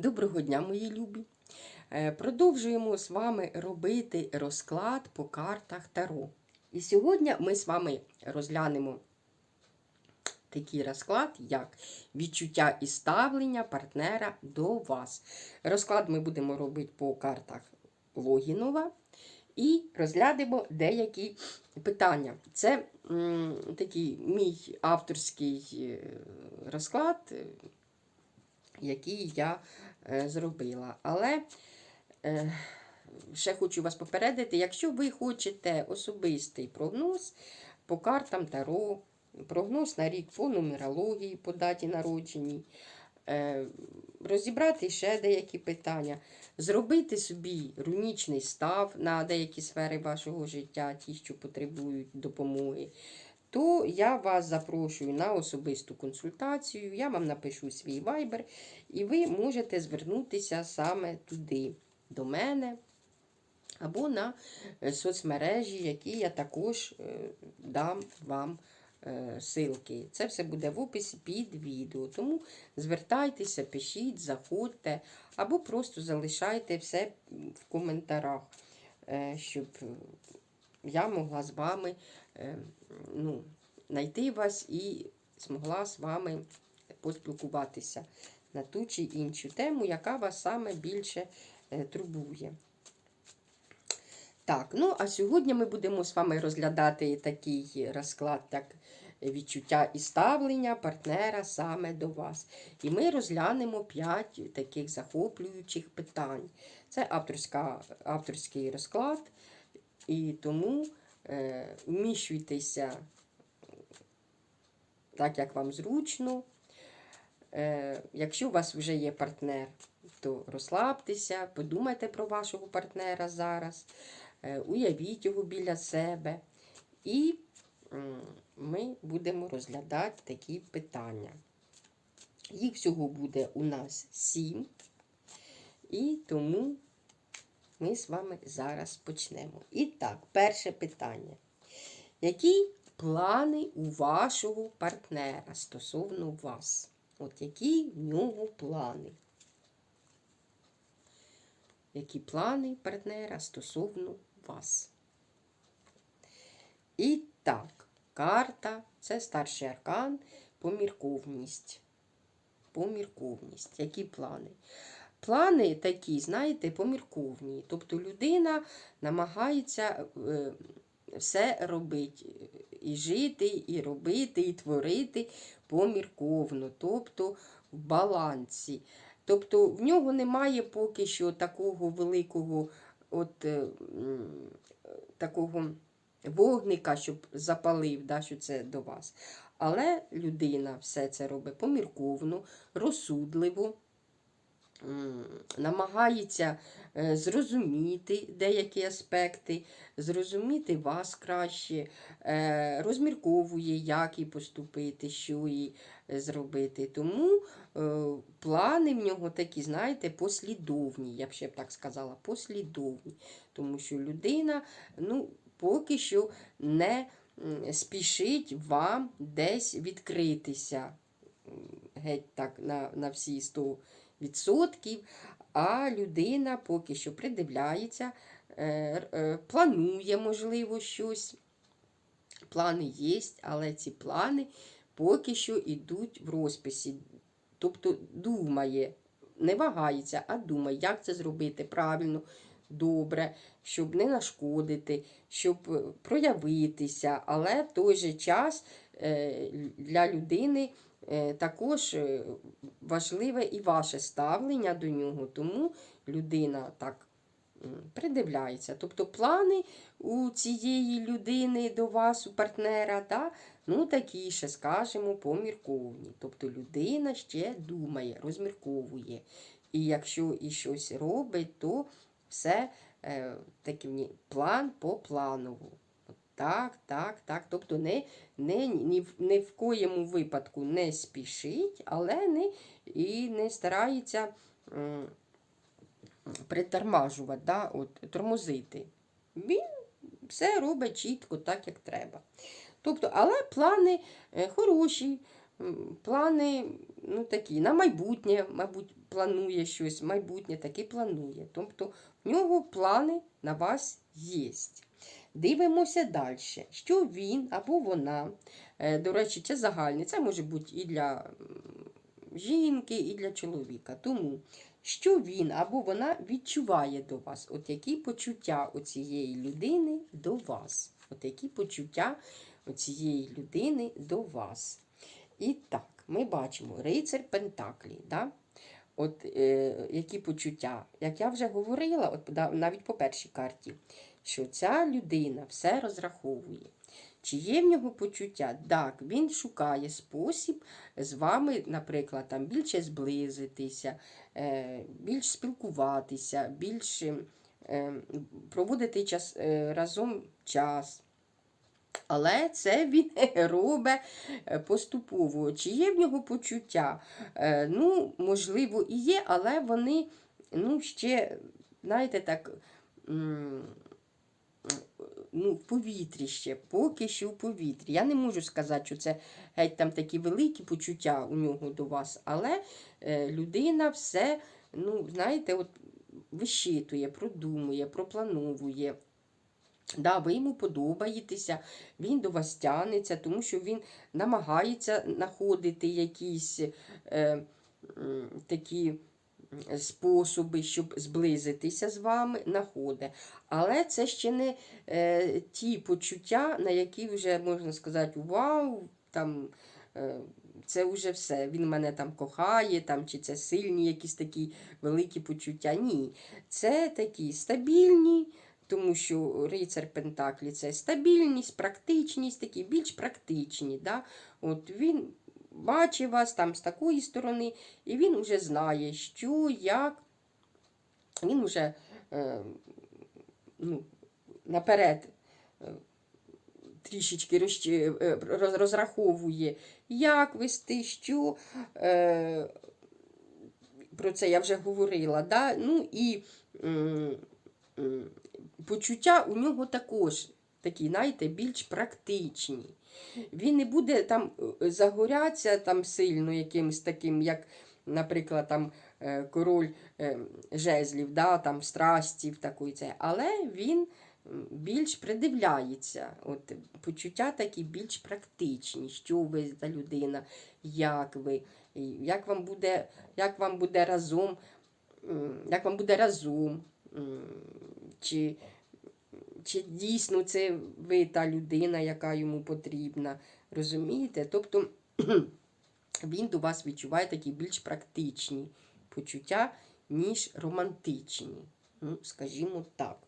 Доброго дня, мої любі! Е, Продовжуємо з вами робити розклад по картах Таро. І сьогодні ми з вами розглянемо такий розклад, як відчуття і ставлення партнера до вас. Розклад ми будемо робити по картах Логінова і розглянемо деякі питання. Це м, такий мій авторський е, розклад. е, який я зробила. Але е, ще хочу вас попередити, якщо ви хочете особистий прогноз по картам Таро, прогноз на рік по нумерології, по даті народженні, е, розібрати ще деякі питання, зробити собі рунічний став на деякі сфери вашого життя, ті, що потребують допомоги то я вас запрошую на особисту консультацію. Я вам напишу свій вайбер, і ви можете звернутися саме туди, до мене. Або на е, соцмережі, які я також е, дам вам е, ссылки. Це все буде в описі під відео. Тому звертайтеся, пишіть, заходьте, або просто залишайте все в коментарях, щоб я могла з вами ну, знайти вас і змогла з вами поспілкуватися на ту чи іншу тему, яка вас саме більше е, турбує. Так, ну а сьогодні ми будемо з вами розглядати такий розклад, як відчуття і ставлення партнера саме до вас. І ми розглянемо 5 таких захоплюючих питань. Це авторська, авторський розклад, і тому е, вміщуйтеся так, як вам зручно. Е, якщо у вас вже є партнер, то розслабтеся, подумайте про вашого партнера зараз, е, уявіть його біля себе. І ми будемо розглядати такі питання. Їх всього буде у нас сім. І тому ми з вами зараз почнемо. І так, перше питання. Які плани у вашого партнера стосовно вас? От які в нього плани? Які плани партнера стосовно вас? І так, карта це старший аркан, помірковність. Помірковність. Які плани? Плани такі, знаєте, помірковні. Тобто людина намагається е, все робити. І жити, і робити, і творити помірковно, тобто в балансі. Тобто в нього немає поки що такого великого от, е, такого вогника, щоб запалив, да, що це до вас. Але людина все це робить помірковно, розсудливо намагається е, зрозуміти деякі аспекти, зрозуміти вас краще, е, розмірковує, як і поступити, що і е, зробити. Тому плани в нього такі, знаєте, послідовні, я б ще б так сказала, послідовні. Тому що людина ну, поки що не спішить вам десь відкритися. Геть так на, на всі 100 відсотків, а людина поки що придивляється, е, е, планує, можливо, щось. Плани є, але ці плани поки що йдуть в розписі. Тобто думає, не вагається, а думає, як це зробити правильно, добре, щоб не нашкодити, щоб е, проявитися. Але в той же час для людини також е, важливе і ваше ставлення до нього, тому людина так придивляється. Тобто плани у цієї людини до вас, у партнера, та, ну такі ще, скажімо, помірковні. Тобто людина ще думає, розмірковує. І якщо і щось робить, то все е, такий план по планову. Так, так, так. Тобто не, не, ні, не в коєму випадку не спішить, але не, і не старається м, притормажувати, да, от, тормозити. Він все робить чітко, так, як треба. Тобто, але плани е, хороші, плани ну, такі, на майбутнє, мабуть, планує щось, майбутнє таки планує. Тобто в нього плани на вас є. Дивимося далі, що він або вона, е, до речі, це загальне, це може бути і для жінки, і для чоловіка. Тому що він або вона відчуває до вас, от які почуття у цієї людини до вас. От які почуття у цієї людини до вас. І так, ми бачимо рицар Пентаклі. Да? От е, які почуття. Як я вже говорила, от навіть по першій карті, що ця людина все розраховує. Чи є в нього почуття? Так, він шукає спосіб з вами, наприклад, там більше зблизитися, е, більш спілкуватися, більш е, проводити час, е, разом час. Але це він робить поступово. Чи є в нього почуття? Ну, можливо, і є, але вони ну, ще, знаєте, так. Ну, в повітрі ще, поки що в повітрі. Я не можу сказати, що це геть там такі великі почуття у нього до вас, але е, людина все, ну, знаєте, от вищитує, продумує, проплановує. Да, ви йому подобаєтеся, він до вас тягнеться, тому що він намагається знаходити якісь е, такі способи, щоб зблизитися з вами, знаходить. Але це ще не е, ті почуття, на які вже можна сказати, вау, там. Е, це вже все. Він мене там кохає, там, чи це сильні якісь такі великі почуття. Ні. Це такі стабільні, тому що рицар Пентаклі це стабільність, практичність, такі більш практичні. Да? От Він бачить вас там з такої сторони, і він вже знає, що, як. Він вже е, ну, наперед е, трішечки розче- е, роз- розраховує, як вести, що. Е, про це я вже говорила. Да? Ну і м, м, почуття у нього також такі, знаєте, більш практичні. Він не буде там е, загорятися там сильно якимось таким, як, наприклад, там е, король е, жезлів, да, там страстів такої це. Але він більш придивляється. От, почуття такі більш практичні, що ви за людина, як ви, як вам буде, як вам буде разом, як вам буде разом, чи, чи дійсно це ви та людина, яка йому потрібна. Розумієте? Тобто він до вас відчуває такі більш практичні почуття, ніж романтичні. Ну, скажімо так.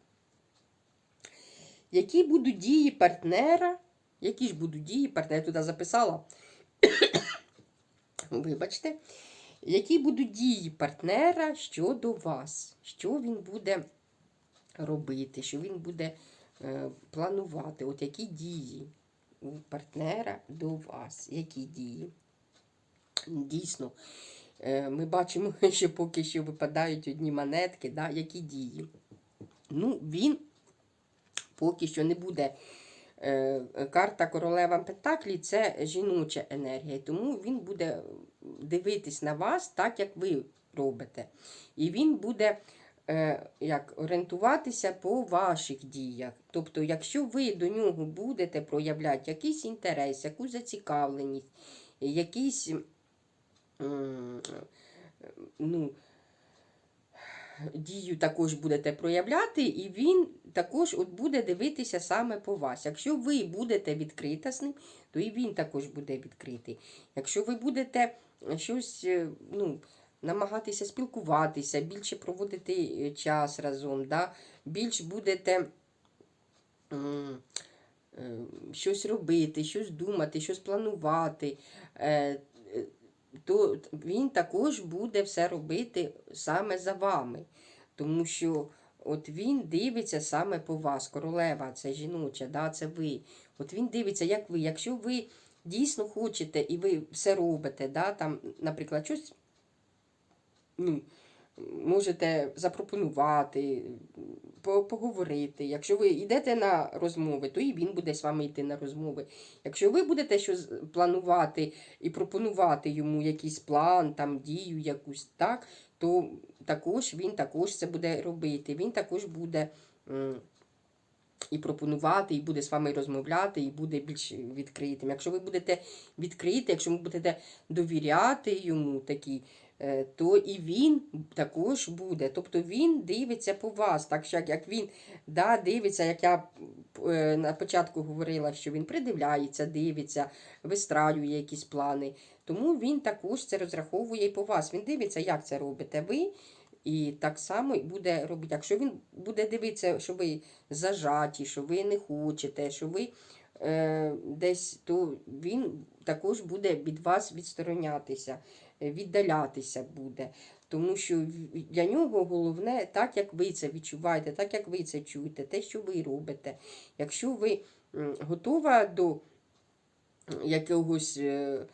Які будуть дії партнера? Які ж будуть дії партнера? Я туди записала. Вибачте. Які будуть дії партнера щодо вас? Що він буде робити, що він буде е, планувати? От які дії у партнера до вас? Які дії? Дійсно, е, ми бачимо, що поки що випадають одні монетки, да? які дії. Ну, він поки що не буде. Е, Карта королева Пентаклі це жіноча енергія, тому він буде дивитись на вас так, як ви робите. І він буде як, орієнтуватися по ваших діях. Тобто, якщо ви до нього будете проявляти якийсь інтерес, якусь зацікавленість, якийсь м, ну, дію також будете проявляти, і він також от буде дивитися саме по вас. Якщо ви будете відкрита з ним, то і він також буде відкритий. Якщо ви будете щось е, ну, намагатися спілкуватися, більше проводити е, час разом, да? більш будете е, щось робити, щось думати, щось планувати. е, то він також буде все робити саме за вами. Тому що от він дивиться саме по вас. Королева, це жіноча, да, це ви. От він дивиться, як ви. Якщо ви дійсно хочете і ви все робите, да, там, наприклад, щось ну, можете запропонувати, поговорити. Якщо ви йдете на розмови, то і він буде з вами йти на розмови. Якщо ви будете щось планувати і пропонувати йому якийсь план, там дію якусь, так, то також він також це буде робити. Він також буде. і пропонувати, і буде з вами розмовляти, і буде більш відкритим. Якщо ви будете відкриті, якщо ви будете довіряти йому такі, то і він також буде. Тобто він дивиться по вас, так що як, як він да, дивиться, як я е, на початку говорила, що він придивляється, дивиться, вистраює якісь плани. Тому він також це розраховує і по вас. Він дивиться, як це робите ви. І так само буде робити. Якщо він буде дивитися, що ви зажаті, що ви не хочете, що ви е, десь, то він також буде від вас відсторонятися, е, віддалятися буде. Тому що для нього головне, так як ви це відчуваєте, так як ви це чуєте, те, що ви робите. Якщо ви готова до якогось е,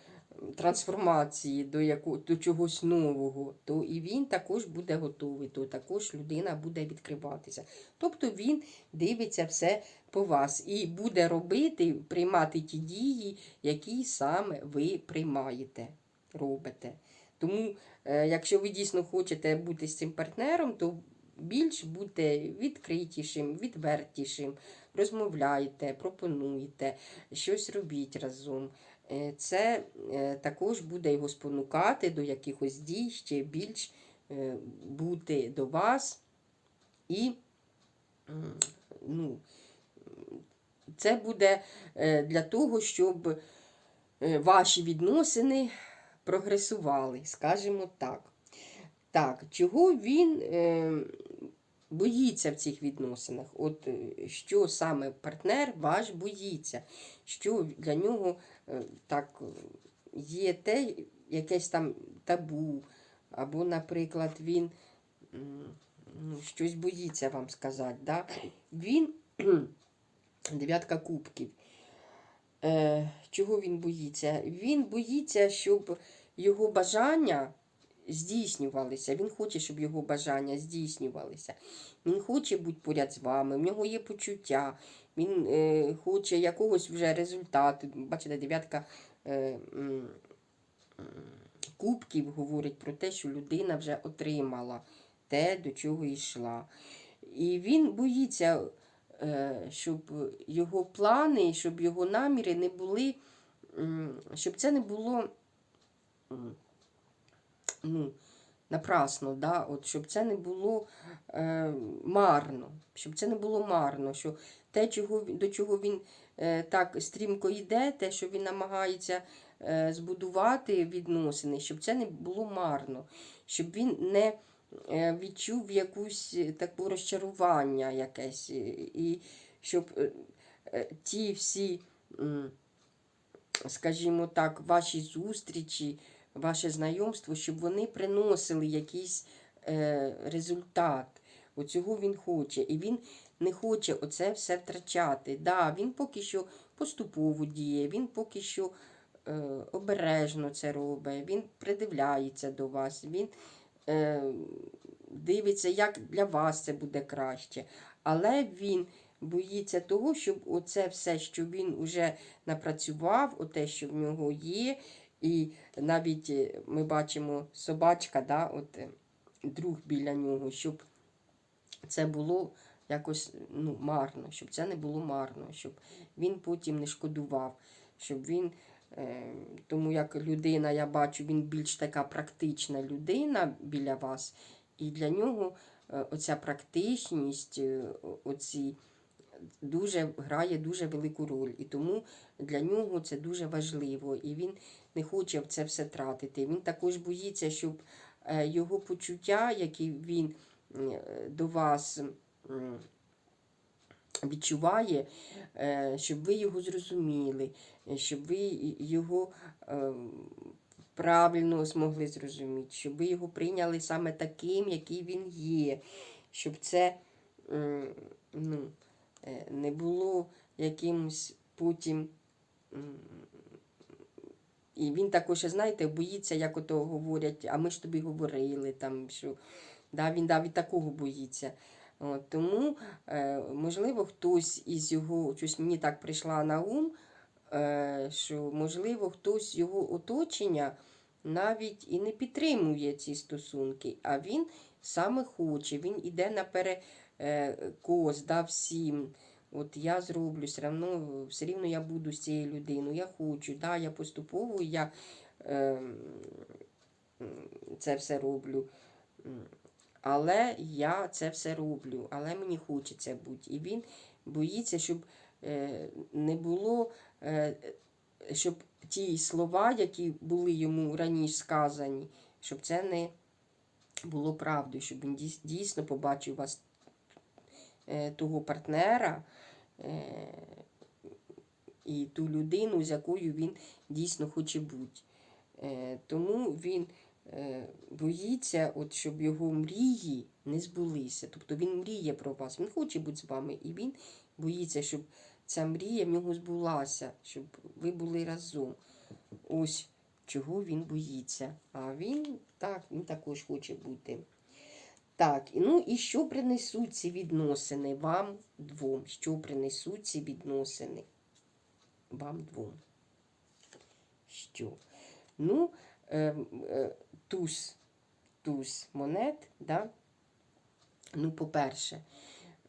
трансформації, до, яко, до чогось нового, то і він також буде готовий, то також людина буде відкриватися. Тобто він дивиться все по вас і буде робити, приймати ті дії, які саме ви приймаєте, робите. Тому, е, якщо ви дійсно хочете бути з цим партнером, то більш будьте відкритішим, відвертішим, розмовляйте, пропонуйте, щось робіть разом. Е, Це е, також буде його спонукати до якихось дій, ще більш е, бути до вас. І ну, це буде для того, щоб ваші відносини прогресували, скажімо так. Так, чого він боїться в цих відносинах? От е, що саме партнер ваш боїться, що для нього е, так є те, якесь там табу, або, наприклад, він ну, щось боїться вам сказати. Да? Він дев'ятка кубків. Е, чого він боїться? Він боїться, щоб його бажання здійснювалися. Він хоче, щоб його бажання здійснювалися. Він хоче бути поряд з вами, в нього є почуття, він е, хоче якогось вже результату. Бачите, дев'ятка е, кубків говорить про те, що людина вже отримала те, до чого йшла. І він боїться, е, щоб його плани, щоб його наміри не були, м, щоб це не було ну, напрасно, да? От, щоб це не було е, марно, щоб це не було марно, що те, чого, до чого він е, так стрімко йде, те, що він намагається е, збудувати відносини, щоб це не було марно, щоб він не е, відчув якусь е, таку розчарування якесь, е, і щоб е, е, ті всі, скажімо так, ваші зустрічі, ваше знайомство, щоб вони приносили якийсь е, результат. Оцього він хоче. І він не хоче оце все втрачати. Да, він поки що поступово діє, він поки що е, обережно це робить, він придивляється до вас, він е, дивиться, як для вас це буде краще. Але він боїться того, щоб оце все, що він вже напрацював, оте, що в нього є, і навіть е, ми бачимо собачка, да, от, е, друг біля нього, щоб це було якось ну, марно, щоб це не було марно, щоб він потім не шкодував, щоб він. е, Тому як людина, я бачу, він більш така практична людина біля вас, і для нього оця практичність, оці дуже грає дуже велику роль. І тому для нього це дуже важливо. І він не хоче це все тратити. Він також боїться, щоб е, його почуття, які він е, до вас відчуває, е, щоб ви його зрозуміли, щоб ви його правильно змогли зрозуміти, щоб ви його прийняли саме таким, який він є, щоб це ну, не було якимось потім І він також, знаєте, боїться, як ото говорять, а ми ж тобі говорили, там, що да, він навіть такого боїться. От, тому, е, можливо, хтось із його, щось мені так прийшла на ум, е, що, можливо, хтось з його оточення навіть і не підтримує ці стосунки, а він саме хоче, він іде на перекос да, всім. От я зроблю, все одно, все рівно я буду з цією людиною, я хочу, да, я поступово, я е, це все роблю. Але я це все роблю, але мені хочеться бути. І він боїться, щоб е, не було, е, щоб ті слова, які були йому раніше сказані, щоб це не було правдою, щоб він дійсно побачив вас того партнера е, і ту людину, з якою він дійсно хоче бути. Е, Тому він е, боїться, от, щоб його мрії не збулися. Тобто він мріє про вас, він хоче бути з вами, і він боїться, щоб ця мрія в нього збулася, щоб ви були разом. Ось чого він боїться. А він так, він також хоче бути. Так, ну і що принесуть ці відносини вам двом? Що принесуть ці відносини вам двом? Що? Ну, е, е, туз, туз монет, да? ну, по-перше,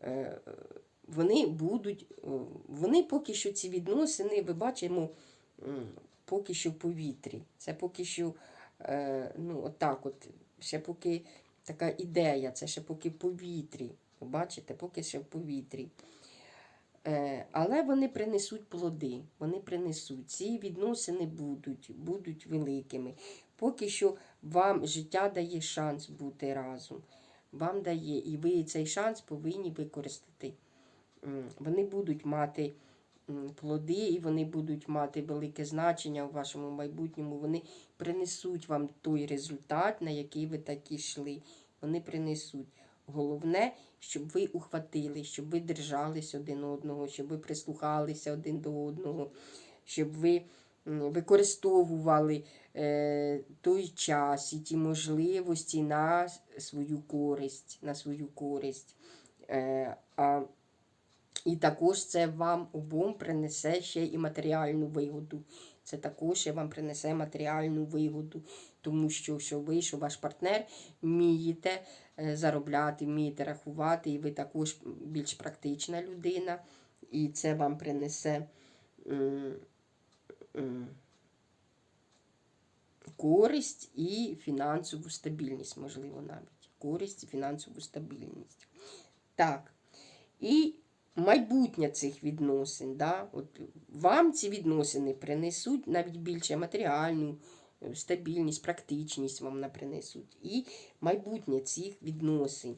е, вони будуть, е, вони поки що ці відносини, ви бачимо, поки що в повітрі. Це поки що, е, ну, отак от, ще поки така ідея, це ще поки в повітрі. Бачите, поки ще в повітрі. Е, Але вони принесуть плоди, вони принесуть. Ці відносини будуть, будуть великими. Поки що вам життя дає шанс бути разом. Вам дає, і ви цей шанс повинні використати. Вони будуть мати плоди, і вони будуть мати велике значення у вашому майбутньому. Вони принесуть вам той результат, на який ви так йшли. Вони принесуть. Головне, щоб ви ухватили, щоб ви держались один одного, щоб ви прислухалися один до одного, щоб ви використовували е, той час і ті можливості на свою користь. На свою користь. Е, а, і також це вам обом принесе ще і матеріальну вигоду. Це також ще вам принесе матеріальну вигоду, тому що, що ви, що ваш партнер вмієте е, заробляти, вмієте рахувати, і ви також більш практична людина, і це вам принесе користь і фінансову стабільність, можливо, навіть. Користь і фінансову стабільність. Так. І майбутнє цих відносин. Да? От вам ці відносини принесуть навіть більше матеріальну е, стабільність, практичність вам на принесуть. І майбутнє цих відносин.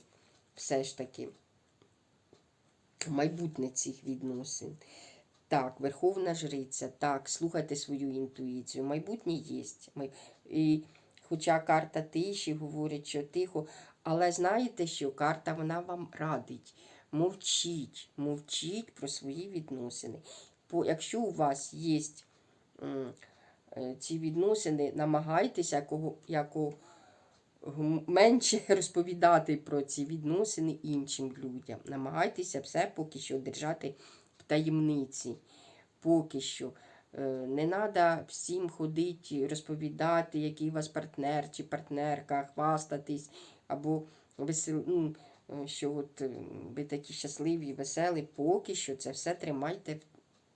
Все ж таки. Майбутнє цих відносин. Так, Верховна Жриця, так, слухайте свою інтуїцію. Майбутнє є. І, хоча карта тиші говорить, що тихо, але знаєте, що карта вона вам радить. Мовчіть, мовчіть про свої відносини. Бо якщо у вас є е, ці відносини, намагайтеся якого, якого менше розповідати про ці відносини іншим людям. Намагайтеся все поки що держати в таємниці. Поки що. Е, Не треба всім ходити, розповідати, який у вас партнер чи партнерка, хвастатись, або весел... ну, що от е, ви такі щасливі, веселі, поки що це все тримайте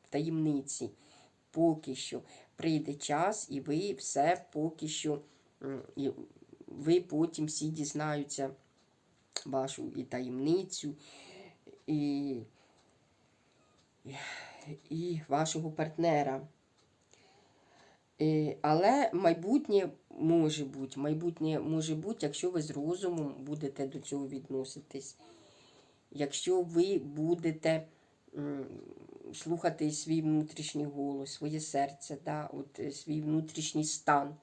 в таємниці. Поки що прийде час, і ви все поки що, і ви потім всі дізнаються вашу і таємницю, і, і вашого партнера. Але майбутнє може бути. Майбутнє може бути, якщо ви з розумом будете до цього відноситись. Якщо ви будете слухати свій внутрішній голос, своє серце, да, от, е, свій внутрішній стан.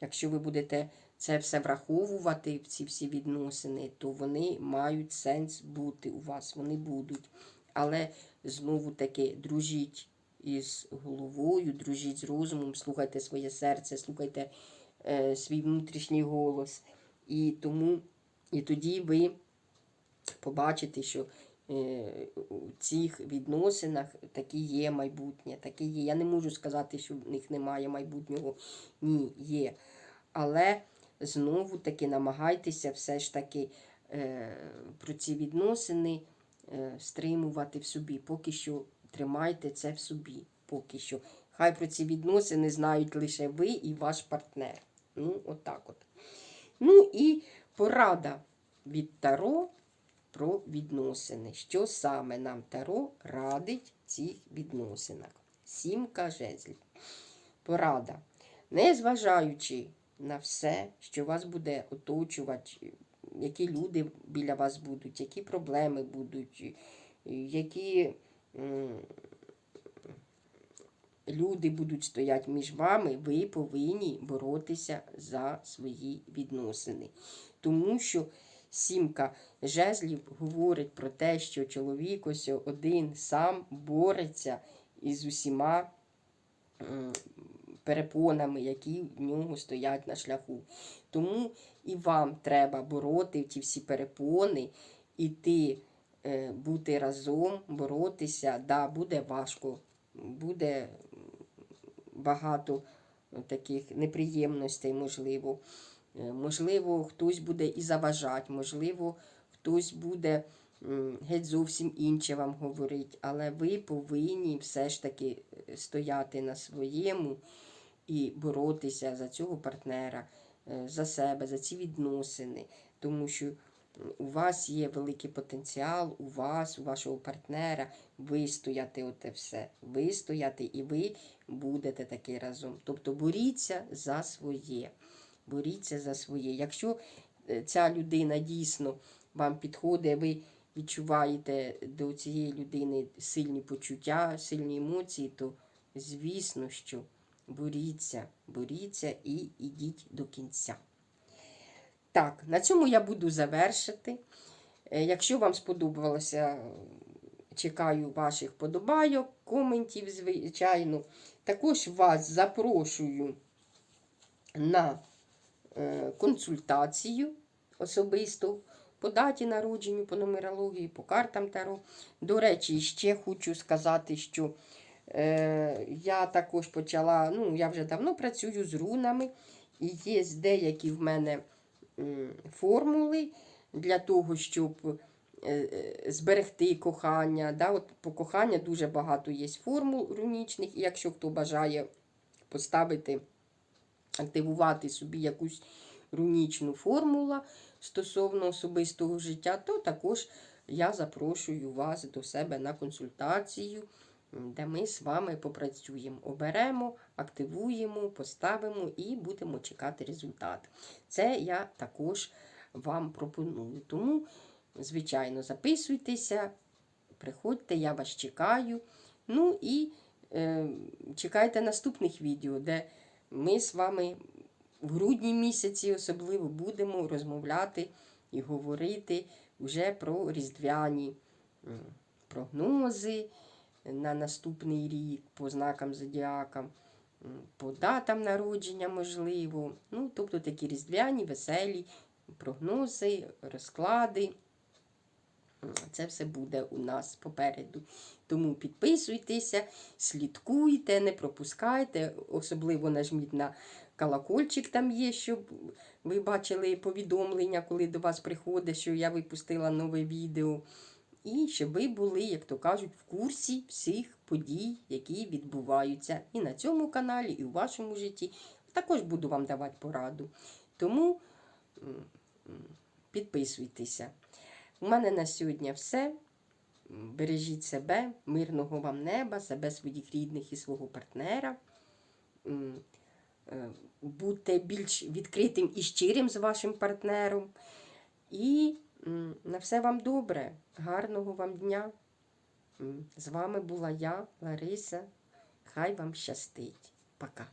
Якщо ви будете це все враховувати, ці всі відносини, то вони мають сенс бути у вас, вони будуть. Але знову таки дружіть із головою, дружіть з розумом, слухайте своє серце, слухайте е, свій внутрішній голос. І тому, і тоді ви побачите, що е, у цих відносинах такі є майбутнє, такі є. Я не можу сказати, що в них немає майбутнього. Ні, є. Але знову таки намагайтеся все ж таки е, про ці відносини е, стримувати в собі. Поки що тримайте це в собі. Поки що. Хай про ці відносини знають лише ви і ваш партнер. Ну, отак от. Ну і порада від Таро про відносини. Що саме нам Таро радить в цих відносинах? Сімка жезлів. Порада. Незважаючи на все, що вас буде оточувати, які люди біля вас будуть, які проблеми будуть, які люди будуть стояти між вами, ви повинні боротися за свої відносини. Тому що сімка жезлів говорить про те, що чоловік ось один сам бореться із усіма перепонами, які в нього стоять на шляху. Тому і вам треба бороти ті всі перепони, іти, бути разом, боротися. Да, буде важко, буде багато таких неприємностей, можливо. Е, Можливо, хтось буде і заважати, можливо, хтось буде геть зовсім інше вам говорить, але ви повинні все ж таки е, стояти на своєму і боротися за цього партнера, е, за себе, за ці відносини, тому що у вас є великий потенціал, у вас, у вашого партнера вистояти оте все, вистояти, і ви будете таки разом. Тобто боріться за своє. Боріться за своє. Якщо е, ця людина дійсно вам підходить, ви відчуваєте до цієї людини сильні почуття, сильні емоції, то звісно, що боріться, боріться і йдіть до кінця. Так, на цьому я буду завершити. Е, Якщо вам сподобалося, чекаю ваших подобайок, коментів, звичайно. Також вас запрошую на е, консультацію особисто по даті народження, по нумерології, по картам Таро. До речі, ще хочу сказати, що е, я також почала, ну, я вже давно працюю з рунами, і є деякі в мене формули для того, щоб е, е, зберегти кохання. Да? От по коханню дуже багато є формул рунічних, і якщо хто бажає поставити, активувати собі якусь рунічну формулу стосовно особистого життя, то також я запрошую вас до себе на консультацію, де ми з вами попрацюємо. Оберемо, активуємо, поставимо і будемо чекати результат. Це я також вам пропоную. Тому, звичайно, записуйтеся, приходьте, я вас чекаю. Ну і е, чекайте наступних відео, де ми з вами в грудні місяці особливо будемо розмовляти і говорити вже про різдвяні прогнози на наступний рік, по знакам зодіака, по датам народження, можливо. Ну, тобто такі різдвяні, веселі прогнози, розклади. Це все буде у нас попереду. Тому підписуйтеся, слідкуйте, не пропускайте, особливо нажміть на колокольчик там є, щоб ви бачили повідомлення, коли до вас приходить, що я випустила нове відео. І щоб ви були, як то кажуть, в курсі всіх подій, які відбуваються і на цьому каналі, і у вашому житті. Також буду вам давати пораду. Тому підписуйтеся. У мене на сьогодні все. Бережіть себе, мирного вам неба, себе, своїх рідних і свого партнера. Е, Будьте більш відкритим і щирим з вашим партнером. І на все вам добре, гарного вам дня. З вами була я, Лариса. Хай вам щастить. Пока.